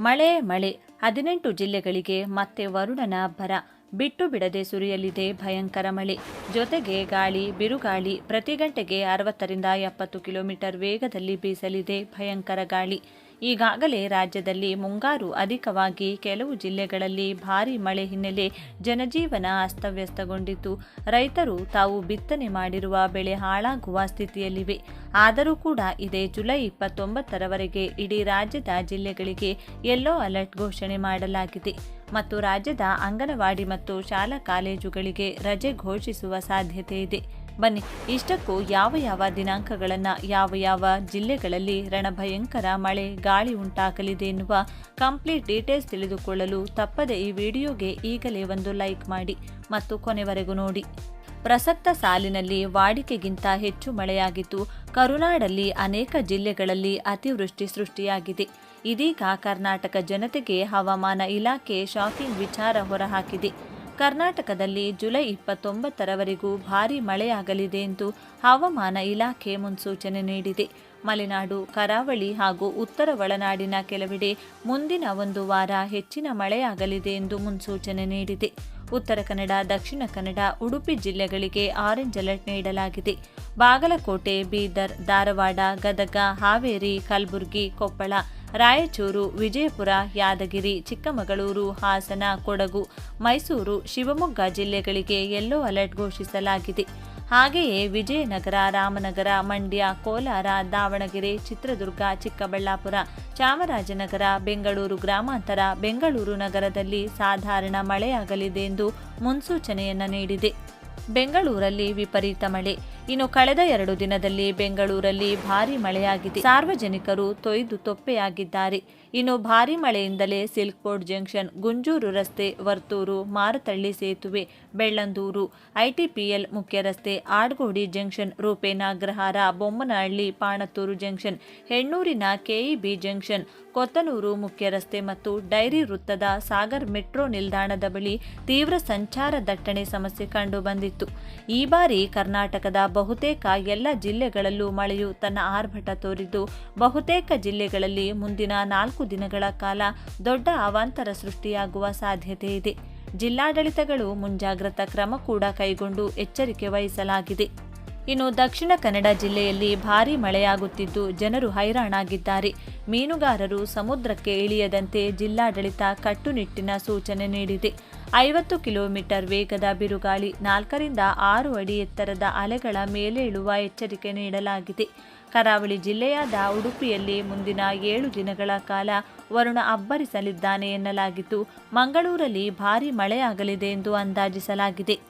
ಮಳೆ ಮಳೆ. ಹದಿನೆಂಟು ಜಿಲ್ಲೆಗಳಿಗೆ ಮತ್ತೆ ವರುಣನ ಬರ ಬಿಟ್ಟು ಬಿಡದೆ ಸುರಿಯಲಿದೆ ಭಯಂಕರ ಮಳೆ. ಜೊತೆಗೆ ಗಾಳಿ, ಬಿರುಗಾಳಿ ಪ್ರತಿ ಗಂಟೆಗೆ ಅರವತ್ತರಿಂದ ಎಪ್ಪತ್ತು ಕಿಲೋಮೀಟರ್ ವೇಗದಲ್ಲಿ ಬೀಸಲಿದೆ ಭಯಂಕರ ಗಾಳಿ. ಈಗಾಗಲೇ ರಾಜ್ಯದಲ್ಲಿ ಮುಂಗಾರು ಅಧಿಕವಾಗಿ ಕೆಲವು ಜಿಲ್ಲೆಗಳಲ್ಲಿ ಭಾರೀ ಮಳೆ ಹಿನ್ನೆಲೆ ಜನಜೀವನ ಅಸ್ತವ್ಯಸ್ತಗೊಂಡಿದ್ದು ರೈತರು ತಾವು ಬಿತ್ತನೆ ಮಾಡಿರುವ ಬೆಳೆ ಹಾಳಾಗುವ ಸ್ಥಿತಿಯಲ್ಲಿವೆ. ಆದರೂ ಕೂಡ ಇದೇ ಜುಲೈ ಇಪ್ಪತ್ತೊಂಬತ್ತರವರೆಗೆ ಇಡೀ ರಾಜ್ಯದ ಜಿಲ್ಲೆಗಳಿಗೆ ಯೆಲ್ಲೋ ಅಲರ್ಟ್ ಘೋಷಣೆ ಮಾಡಲಾಗಿದೆ. ಮತ್ತು ರಾಜ್ಯದ ಅಂಗನವಾಡಿ ಮತ್ತು ಶಾಲಾ ಕಾಲೇಜುಗಳಿಗೆ ರಜೆ ಘೋಷಿಸುವ ಸಾಧ್ಯತೆ ಇದೆ. ಬನ್ನಿ, ಇಷ್ಟಕ್ಕೂ ಯಾವ ಯಾವ ದಿನಾಂಕಗಳನ್ನು ಯಾವ ಯಾವ ಜಿಲ್ಲೆಗಳಲ್ಲಿ ರಣಭಯಂಕರ ಮಳೆ ಗಾಳಿ ಉಂಟಾಗಲಿದೆ ಎನ್ನುವ ಕಂಪ್ಲೀಟ್ ಡೀಟೇಲ್ಸ್ ತಿಳಿದುಕೊಳ್ಳಲು ತಪ್ಪದೆ ಈ ವಿಡಿಯೋಗೆ ಈಗಲೇ ಒಂದು ಲೈಕ್ ಮಾಡಿ ಮತ್ತು ಕೊನೆವರೆಗೂ ನೋಡಿ. ಪ್ರಸಕ್ತ ಸಾಲಿನಲ್ಲಿ ವಾಡಿಕೆಗಿಂತ ಹೆಚ್ಚು ಮಳೆಯಾಗಿದ್ದು, ಕರುನಾಡಲ್ಲಿ ಅನೇಕ ಜಿಲ್ಲೆಗಳಲ್ಲಿ ಅತಿವೃಷ್ಟಿ ಸೃಷ್ಟಿಯಾಗಿದೆ. ಇದೀಗ ಕರ್ನಾಟಕ ಜನತೆಗೆ ಹವಾಮಾನ ಇಲಾಖೆ ಶಾಕಿಂಗ್ ವಿಚಾರ ಹೊರಹಾಕಿದೆ. ಕರ್ನಾಟಕದಲ್ಲಿ ಜುಲೈ ಇಪ್ಪತ್ತೊಂಬತ್ತರವರೆಗೂ ಭಾರೀ ಮಳೆಯಾಗಲಿದೆ ಎಂದು ಹವಾಮಾನ ಇಲಾಖೆ ಮುನ್ಸೂಚನೆ ನೀಡಿದೆ. ಮಲೆನಾಡು, ಕರಾವಳಿ ಹಾಗೂ ಉತ್ತರ ಒಳನಾಡಿನ ಕೆಲವೆಡೆ ಮುಂದಿನ ಒಂದು ವಾರ ಹೆಚ್ಚಿನ ಮಳೆಯಾಗಲಿದೆ ಎಂದು ಮುನ್ಸೂಚನೆ ನೀಡಿದೆ. ಉತ್ತರ ಕನ್ನಡ, ದಕ್ಷಿಣ ಕನ್ನಡ, ಉಡುಪಿ ಜಿಲ್ಲೆಗಳಿಗೆ ಆರೆಂಜ್ ಅಲರ್ಟ್ ನೀಡಲಾಗಿದೆ. ಬಾಗಲಕೋಟೆ, ಬೀದರ್, ಧಾರವಾಡ, ಗದಗ, ಹಾವೇರಿ, ಕಲಬುರಗಿ, ಕೊಪ್ಪಳ ರಾಯಚೂರು, ವಿಜಯಪುರ, ಯಾದಗಿರಿ, ಚಿಕ್ಕಮಗಳೂರು, ಹಾಸನ, ಕೊಡಗು, ಮೈಸೂರು, ಶಿವಮೊಗ್ಗ ಜಿಲ್ಲೆಗಳಿಗೆ ಯೆಲ್ಲೋ ಅಲರ್ಟ್ ಘೋಷಿಸಲಾಗಿದೆ. ಹಾಗೆಯೇ ವಿಜಯನಗರ, ರಾಮನಗರ, ಮಂಡ್ಯ, ಕೋಲಾರ, ದಾವಣಗೆರೆ, ಚಿತ್ರದುರ್ಗ, ಚಿಕ್ಕಬಳ್ಳಾಪುರ, ಚಾಮರಾಜನಗರ, ಬೆಂಗಳೂರು ಗ್ರಾಮಾಂತರ, ಬೆಂಗಳೂರು ನಗರದಲ್ಲಿ ಸಾಧಾರಣ ಮಳೆಯಾಗಲಿದೆ ಎಂದು ಮುನ್ಸೂಚನೆಯನ್ನು ನೀಡಿದೆ. ಬೆಂಗಳೂರಲ್ಲಿ ವಿಪರೀತ ಮಳೆ. ಇನ್ನು ಕಳೆದ ಎರಡು ದಿನದಲ್ಲಿ ಬೆಂಗಳೂರಲ್ಲಿ ಭಾರಿ ಮಳೆಯಾಗಿದೆ. ಸಾರ್ವಜನಿಕರು ತೊಯ್ದು ತೊಪ್ಪೆಯಾಗಿದ್ದಾರೆ. ಇನ್ನು ಭಾರಿ ಮಳೆಯಿಂದಲೇ ಸಿಲ್ಕ್ ಜಂಕ್ಷನ್, ಗುಂಜೂರು ರಸ್ತೆ, ವರ್ತೂರು, ಮಾರತಳ್ಳಿ ಸೇತುವೆ, ಬೆಳ್ಳಂದೂರು ಐಟಿಪಿಎಲ್ ಮುಖ್ಯ ರಸ್ತೆ ಆಡ್ಗೋಡಿ ಜಂಕ್ಷನ್, ರೂಪೇನ ಅಗ್ರಹಾರ ಬೊಮ್ಮನಹಳ್ಳಿ, ಪಾಣತ್ತೂರು ಜಂಕ್ಷನ್, ಹೆಣ್ಣೂರಿನ ಕೆಇಬಿ ಜಂಕ್ಷನ್, ಕೊತ್ತನೂರು ಮುಖ್ಯ ರಸ್ತೆ ಮತ್ತು ಡೈರಿ ವೃತ್ತದ ಸಾಗರ್ ಮೆಟ್ರೋ ನಿಲ್ದಾಣದ ಬಳಿ ತೀವ್ರ ಸಂಚಾರ ದಟ್ಟಣೆ ಸಮಸ್ಯೆ ಕಂಡು ಬಂದಿತ್ತು ಈ ಬಾರಿ ಕರ್ನಾಟಕದ ಬಹುತೇಕ ಎಲ್ಲ ಜಿಲ್ಲೆಗಳಲ್ಲೂ ಮಳೆಯು ತನ್ನ ಆರ್ಭಟ ತೋರಿದ್ದು, ಬಹುತೇಕ ಜಿಲ್ಲೆಗಳಲ್ಲಿ ಮುಂದಿನ ನಾಲ್ಕು ದಿನಗಳ ಕಾಲ ದೊಡ್ಡ ಅವಾಂತರ ಸೃಷ್ಟಿಯಾಗುವ ಸಾಧ್ಯತೆ ಇದೆ. ಜಿಲ್ಲಾಡಳಿತಗಳು ಮುಂಜಾಗ್ರತಾ ಕ್ರಮ ಕೂಡ ಕೈಗೊಂಡು ಎಚ್ಚರಿಕೆ ವಹಿಸಲಾಗಿದೆ. ಇನ್ನು ದಕ್ಷಿಣ ಕನ್ನಡ ಜಿಲ್ಲೆಯಲ್ಲಿ ಭಾರೀ ಮಳೆಯಾಗುತ್ತಿದ್ದು ಜನರು ಹೈರಾಣಾಗಿದ್ದಾರೆ. ಮೀನುಗಾರರು ಸಮುದ್ರಕ್ಕೆ ಇಳಿಯದಂತೆ ಜಿಲ್ಲಾಡಳಿತ ಕಟ್ಟುನಿಟ್ಟಿನ ಸೂಚನೆ ನೀಡಿದೆ. ಐವತ್ತು ಕಿಲೋಮೀಟರ್ ವೇಗದ ಬಿರುಗಾಳಿ, ನಾಲ್ಕರಿಂದ ಆರು ಅಡಿ ಎತ್ತರದ ಅಲೆಗಳ ಮೇಲೇಳುವ ಎಚ್ಚರಿಕೆ ನೀಡಲಾಗಿದೆ. ಕರಾವಳಿ ಜಿಲ್ಲೆಯಾದ ಉಡುಪಿಯಲ್ಲಿ ಮುಂದಿನ ಏಳು ದಿನಗಳ ಕಾಲ ವರುಣ ಅಬ್ಬರಿಸಲಿದ್ದಾನೆ ಎನ್ನಲಾಗಿದ್ದು ಮಂಗಳೂರಲ್ಲಿ ಭಾರೀ ಮಳೆಯಾಗಲಿದೆ ಎಂದು ಅಂದಾಜಿಸಲಾಗಿದೆ.